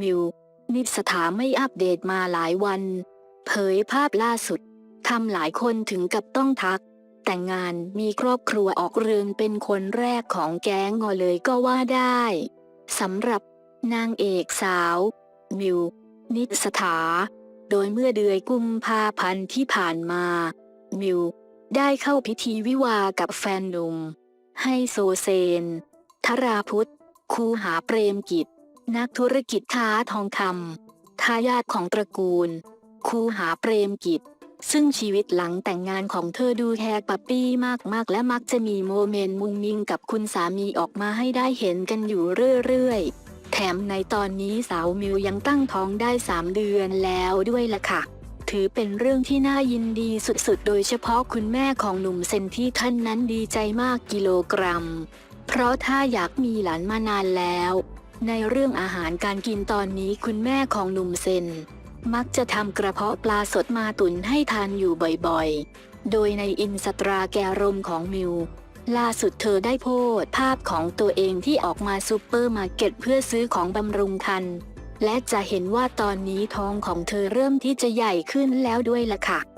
มิว นิสถาไม่อัปเดตมาหลายวัน เผยภาพล่าสุดทำหลายคนถึงกับต้องทัก แต่งงานมีครอบครัวออกเรือนเป็นคนแรกของแก๊งงอเลยก็ว่าได้สำหรับนางเอกสาว มิว นิสถา โดยเมื่อเดือนกุมภาพันธ์ที่ผ่านมา มิว ได้เข้าพิธีวิวากับแฟนหนุ่ม ให้โซเซน ธราพุทธ คูหาเปรมกิจ นักธุรกิจค้าทองคำทายาทของตระกูล คูหาเปรมกิจ ซึ่งชีวิตหลังแต่งงานของเธอดูแฮกปัปปี้มากๆ และมักจะมีโมเมนต์มุงมิงกับคุณสามีออกมาให้ได้เห็นกันอยู่เรื่อยๆ แถมในตอนนี้สาวมิวยังตั้งท้องได้ 3 เดือนแล้วด้วยล่ะค่ะถือเป็นเรื่องที่น่ายินดีสุดๆ โดยเฉพาะคุณแม่ของหนุ่มเซนที่ท่านนั้นดีใจมากกิโลกรัม เพราะถ้าอยากมีหลานมานานแล้ว ในเรื่องอาหารการกินตอนนี้คุณแม่ของหนุ่มเซน มักจะทำกระเพาะปลาสดมาตุนให้ทานอยู่บ่อยๆ โดยในอินสตราแกรมของมิว ล่าสุดเธอได้โพสต์ภาพของตัวเองที่ออกมาซูเปอร์มาร์เก็ตเพื่อซื้อของบำรุงคัน และจะเห็นว่าตอนนี้ท้องของเธอเริ่มที่จะใหญ่ขึ้นแล้วด้วยล่ะค่ะ